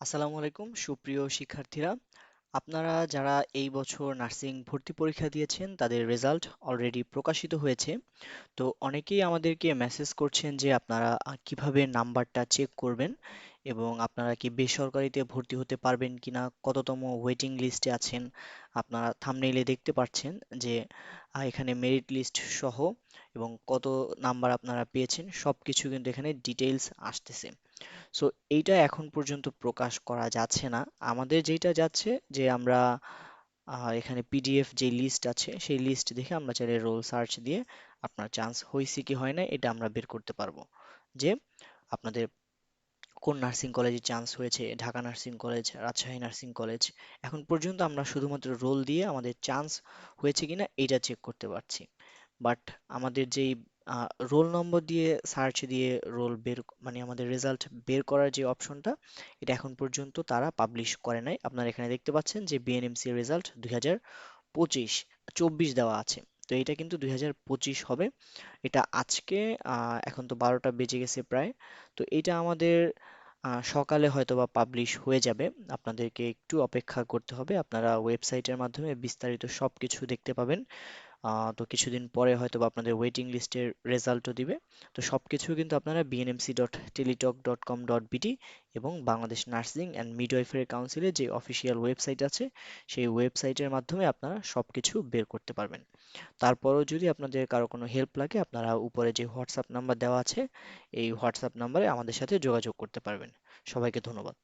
আসসালামু আলাইকুম, সুপ্রিয় শিক্ষার্থীরা। আপনারা যারা এই বছর নার্সিং ভর্তি পরীক্ষা দিয়েছেন, তাদের রেজাল্ট অলরেডি প্রকাশিত হয়েছে। তো অনেকেই আমাদেরকে মেসেজ করছেন যে আপনারা কীভাবে নাম্বারটা চেক করবেন এবং আপনারা কি বেসরকারিতে ভর্তি হতে পারবেন কিনা, কততম ওয়েটিং লিস্টে আছেন, আপনারা থাম্বনেইলে দেখতে পাচ্ছেন যে এখানে মেরিট লিস্ট সহ এবং কত নাম্বার আপনারা পেয়েছেন সব কিছু কিন্তু এখানে ডিটেইলস আসতেছে। সো এইটা এখন পর্যন্ত প্রকাশ করা যাচ্ছে না। আমাদের যেটা যাচ্ছে, যে আমরা এখানে পিডিএফ যে লিস্ট আছে, সেই লিস্ট দেখে আমরা চাইলে রোল সার্চ দিয়ে আপনার চান্স হয়েছে কি হয় না এটা আমরা বের করতে পারব। যে আপনাদের কোন নার্সিং কলেজে চান্স হয়েছে, Dhaka nursing college Rajshahi nursing college এখন পর্যন্ত আমরা শুধুমাত্র রোল দিয়ে আমাদের চান্স হয়েছে কিনা এটা চেক করতে পারছি। বাট আমাদের যেই রোল নম্বর দিয়ে সার্চ দিয়ে রোল বের মানে আমাদের রেজাল্ট বের করার যে অপশনটা এটা এখন পর্যন্ত তারা পাবলিশ করে নাই। আপনারা এখানে দেখতে পাচ্ছেন যে বিএনএমসি রেজাল্ট দুই হাজার পঁচিশ, চব্বিশ দেওয়া আছে। তো এটা কিন্তু দুই হাজার পঁচিশ হবে। এটা আজকে এখন তো বারোটা বেজে গেছে প্রায়। তো এটা আমাদের সকালে হয়তো বা পাবলিশ হয়ে যাবে। আপনাদেরকে একটু অপেক্ষা করতে হবে। আপনারা ওয়েবসাইটের মাধ্যমে বিস্তারিত সবকিছু দেখতে পাবেন। তো কিছুদিন পরে হয়তো বা আপনাদের ওয়েটিং লিস্টের রেজাল্টও দিবে। তো সব কিছু কিন্তু আপনারা BNMC dot Teletalk dot com dot BD এবং বাংলাদেশ নার্সিং অ্যান্ড মিডওয়াইফারি কাউন্সিলের যে অফিসিয়াল ওয়েবসাইট আছে, সেই ওয়েবসাইটের মাধ্যমে আপনারা সব কিছু বের করতে পারবেন। তারপরও যদি আপনাদের কারও কোনো হেল্প লাগে, আপনারা উপরে যে হোয়াটসঅ্যাপ নাম্বার দেওয়া আছে, এই হোয়াটসঅ্যাপ নাম্বারে আমাদের সাথে যোগাযোগ করতে পারবেন। সবাইকে ধন্যবাদ।